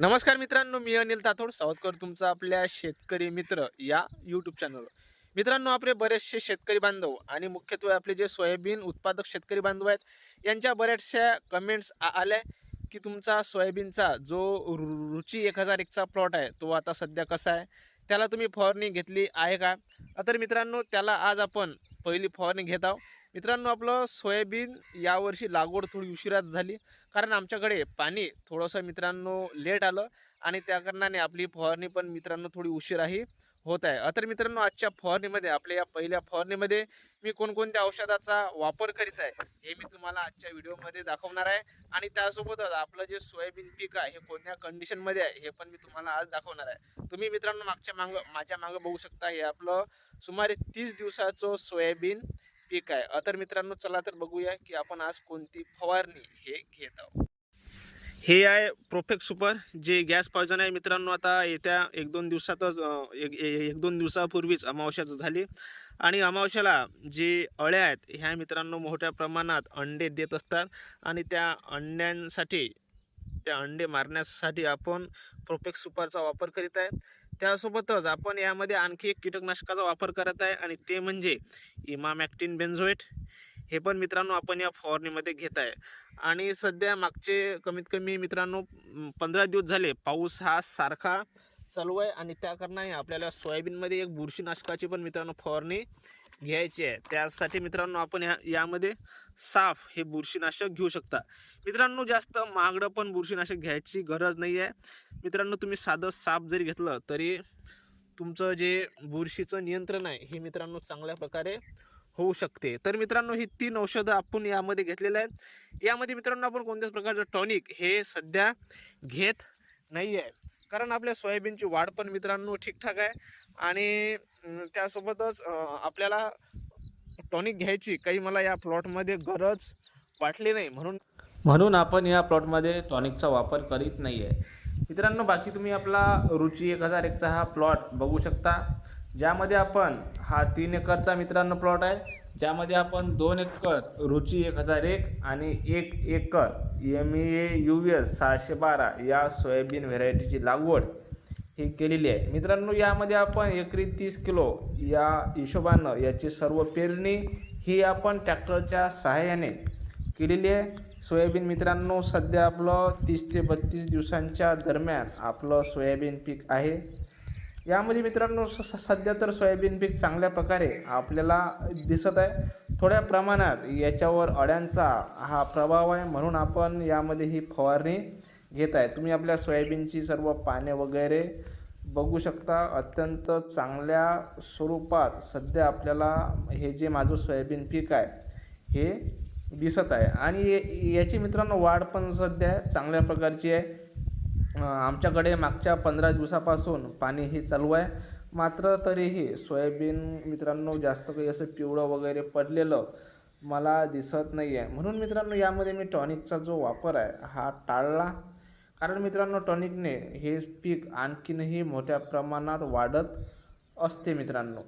नमस्कार मित्रांनो मी अनिल ताथोड सावधकर तुमचा आपल्या शेतकरी मित्र या यूट्यूब चॅनलवर मित्रांनो आपले बरेचसे शेतकरी बांधव आणि मुख्यत्वे आपले जे सोयाबीन उत्पादक शेतकरी बांधव आहेत यांच्या बऱ्याचशा कमेंट्स आल्या की तुमचा सोयाबीनचा जो रु- रुची एक हजार एकचा प्लॉट आहे तो आता सध्या कसा आहे? त्याला तुम्ही फवारणी घेतली आहे का? तर मित्रांनो त्याला आज आपण पहिली फवारणी घेत आहोत. मित्रांनो आपलं सोयाबीन यावर्षी लागवड थोडी उशिरात झाली. कारण आमच्याकडे पाणी थोडंसं मित्रांनो लेट आलं आणि त्या कारणाने आपली फवारणी पण मित्रांनो थोडी उशिराही होत आहे. तर मित्रांनो आजच्या फवारणीमध्ये आपल्या या पहिल्या फवारणीमध्ये मी कोणकोणत्या औषधाचा वापर करीत आहे हे मी तुम्हाला आजच्या व्हिडिओमध्ये दाखवणार आहे. आणि त्यासोबतच आपलं जे सोयाबीन पीक आहे हे कोणत्या कंडिशनमध्ये आहे हे पण मी तुम्हाला आज दाखवणार आहे. तुम्ही मित्रांनो मागच्या मागं माझ्या मागं बघू शकता हे आपलं सुमारे तीस दिवसाचं सोयाबीन पीक आहे. तर मित्रांनो चला तर बघूया की आपण आज कोणती फवारणी हे घेत आहोत. हे आहे प्रोफेक्ट सुपर जे गॅस पॉयझन आहे मित्रांनो आता येत्या एक दोन दिवसातच एक एक दोन दिवसापूर्वीच अमावस्या झाली. आणि अमावस्याला जे अळ्या आहेत ह्या मित्रांनो मोठ्या प्रमाणात अंडे देत असतात. आणि त्या अंड्यांसाठी त्या अंडे मारण्यासाठी आपण प्रोफेक्ट सुपरचा वापर करीत आहे. त्यासोबतच आपण यामध्ये आणखी एक कीटकनाशकाचा वापर करत आहे. आणि ते म्हणजे इमामॅक्टिन बेन्झोएट हे पण मित्रांनो आपण या फवारणीमध्ये घेत आहे. आणि सध्या मागचे कमीत कमी मित्रांनो पंधरा दिवस झाले पाऊस हा सारखा चालू आहे आणि त्या कारणाने आपल्याला सोयाबीनमध्ये एक बुरशीनाशकाची पण मित्रांनो फवारणी घ्यायची आहे. त्यासाठी मित्रांनो आपण या यामध्ये साफ हे बुरशीनाशक घेऊ शकता. मित्रांनो जास्त महागडं पण बुरशीनाशक घ्यायची गरज नाही आहे मित्रांनो तुम्ही साधं साफ जरी घेतलं तरी तुमचं जे बुरशीचं नियंत्रण आहे हे मित्रांनो चांगल्या प्रकारे होऊ शकते. तर मित्रांनो ही तीन औषधं आपण यामध्ये घेतलेलं आहे यामध्ये मित्रांनो आपण कोणत्याच प्रकारचं टॉनिक हे सध्या घेत नाही आहे कारण आपल्या सोयाबीनची वाढ पण मित्रांनो ठीकठाक आहे. आणि त्यासोबतच आपल्याला टॉनिक घ्यायची काही मला या प्लॉटमध्ये गरज वाटली नाही. म्हणून म्हणून आपण या प्लॉटमध्ये टॉनिकचा वापर करीत नाही आहे मित्रांनो बाकी तुम्ही आपला रुची एक हजार एकचा हा प्लॉट बघू शकता ज्यामध्ये आपण हा तीन एकरचा मित्रांनो प्लॉट आहे ज्यामध्ये आपण दोन एकर रुची एक हजार एक आणि एक acre M A U S सहाशे बारा या सोयाबीन व्हेरायटीची लागवड ही केलेली आहे. मित्रांनो यामध्ये आपण एकरी तीस किलो या हिशोबानं याची सर्व पेरणी ही आपण ट्रॅक्टरच्या सहाय्याने केलेली आहे. सोयाबीन मित्रांनो सध्या आपलं तीस ते बत्तीस दिवसांच्या दरम्यान आपलं सोयाबीन पीक आहे. यामध्ये मित्रांनो स सध्या तर सोयाबीन पीक चांगल्या प्रकारे आपल्याला दिसत आहे. थोड्या प्रमाणात याच्यावर अड्यांचा हा प्रभाव आहे म्हणून आपण यामध्ये ही फवारणी घेत आहे. तुम्ही आपल्या सोयाबीनची सर्व पाने वगैरे बघू शकता. अत्यंत चांगल्या स्वरूपात सध्या आपल्याला हे जे माझं सोयाबीन पीक आहे हे दिसत आहे. आणि याची मित्रांनो वाढ पण सध्या चांगल्या प्रकारची आहे. आमच्याकडे मागच्या पंधरा दिवसापासून पाणी हे चालू आहे. मात्र तरीही सोयाबीन मित्रांनो जास्त काही असं पिवळं वगैरे पडलेलं मला दिसत नाही आहे म्हणून मित्रांनो यामध्ये मी टॉनिकचा जो वापर आहे हा टाळला. कारण मित्रांनो टॉनिकने हे पीक आणखीनही मोठ्या प्रमाणात वाढत असते मित्रांनो.